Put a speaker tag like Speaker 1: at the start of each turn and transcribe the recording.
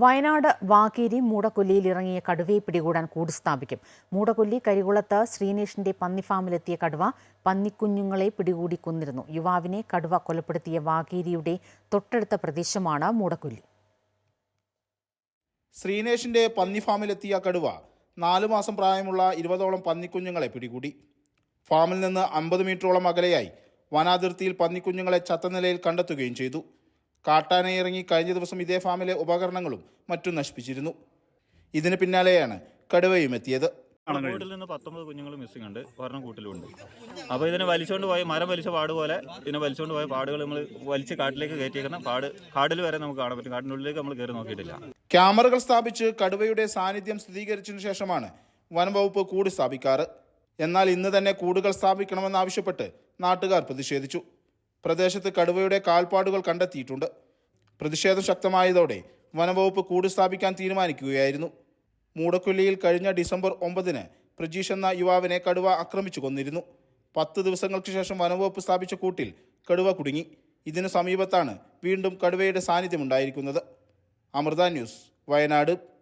Speaker 1: വയനാട് വാകേരി മൂടക്കൊല്ലിയിൽ ഇറങ്ങിയ കടുവയെ പിടികൂടാൻ കൂട് സ്ഥാപിക്കും. മൂടക്കൊല്ലി കരികുളത്ത് ശ്രീനേഷിന്റെ പന്നിഫാമിലെത്തിയ കടുവ പന്നിക്കുഞ്ഞുങ്ങളെ പിടികൂടി കൊന്നിരുന്നു. യുവാവിനെ കടുവ കൊലപ്പെടുത്തിയ വാകേരിയുടെ തൊട്ടടുത്ത പ്രദേശമാണ് മൂടക്കൊല്ലി.
Speaker 2: ശ്രീനേഷിന്റെ പന്നി ഫാമിലെത്തിയ കടുവ നാലു മാസം പ്രായമുള്ള ഇരുപതോളം പന്നിക്കുഞ്ഞുങ്ങളെ പിടികൂടി. ഫാമിൽ നിന്ന് അമ്പത് മീറ്ററോളം അകലെയായി വനാതിർത്തിയിൽ പന്നിക്കുഞ്ഞുങ്ങളെ ചത്ത നിലയിൽ കണ്ടെത്തുകയും ചെയ്തു. കാട്ടാന ഇറങ്ങി കഴിഞ്ഞ ദിവസം ഇതേ ഫാമിലെ ഉപകരണങ്ങളും മറ്റും നശിപ്പിച്ചിരുന്നു. ഇതിന് പിന്നാലെയാണ് കടുവയും എത്തിയത്.
Speaker 3: കൂട്ടിൽ നിന്ന് പത്തൊമ്പത് കുഞ്ഞുങ്ങൾ മിസ്സിംഗ് ഉണ്ട്. ഒരെണ്ണം കൂട്ടിലുണ്ട് അപ്പോൾ ഇതിനെ വലിച്ചുകൊണ്ട് പോയി മരം വലിച്ച പാട് പോലെ ഇതിനെ വലിച്ചുകൊണ്ട് പോയ പാടുകൾ നമ്മൾ വലിച്ച് കാട്ടിലേക്ക് കയറ്റിയേക്കുന്ന പാട് കാടിൽ വരെ നമുക്ക് കാണാൻ പറ്റും. കാടിനുള്ളിലേക്ക് നമ്മൾ കയറി നോക്കിയിട്ടില്ല.
Speaker 2: ക്യാമറകൾ സ്ഥാപിച്ച് കടുവയുടെ സാന്നിധ്യം സ്ഥിരീകരിച്ചതിനു ശേഷമാണ് വനംവകുപ്പ് കൂട് സ്ഥാപിക്കാറ്. എന്നാൽ ഇന്ന് തന്നെ കൂടുകൾ സ്ഥാപിക്കണമെന്നാവശ്യപ്പെട്ട് നാട്ടുകാർ പ്രതിഷേധിച്ചു. പ്രദേശത്ത് കടുവയുടെ കാൽപ്പാടുകൾ കണ്ടെത്തിയിട്ടുണ്ട്. പ്രതിഷേധം ശക്തമായതോടെ വനംവകുപ്പ് കൂട് സ്ഥാപിക്കാൻ തീരുമാനിക്കുകയായിരുന്നു. മൂടക്കൊല്ലിയിൽ കഴിഞ്ഞ ഡിസംബർ ഒമ്പതിന് പ്രജീഷ് എന്ന യുവാവിനെ കടുവ ആക്രമിച്ചു കൊന്നിരുന്നു. പത്ത് ദിവസങ്ങൾക്ക് ശേഷം വനംവകുപ്പ് സ്ഥാപിച്ച കൂട്ടിൽ കടുവ കുടുങ്ങി. ഇതിനു സമീപത്താണ് വീണ്ടും കടുവയുടെ സാന്നിധ്യമുണ്ടായിരിക്കുന്നത് അമൃത ന്യൂസ് വയനാട്.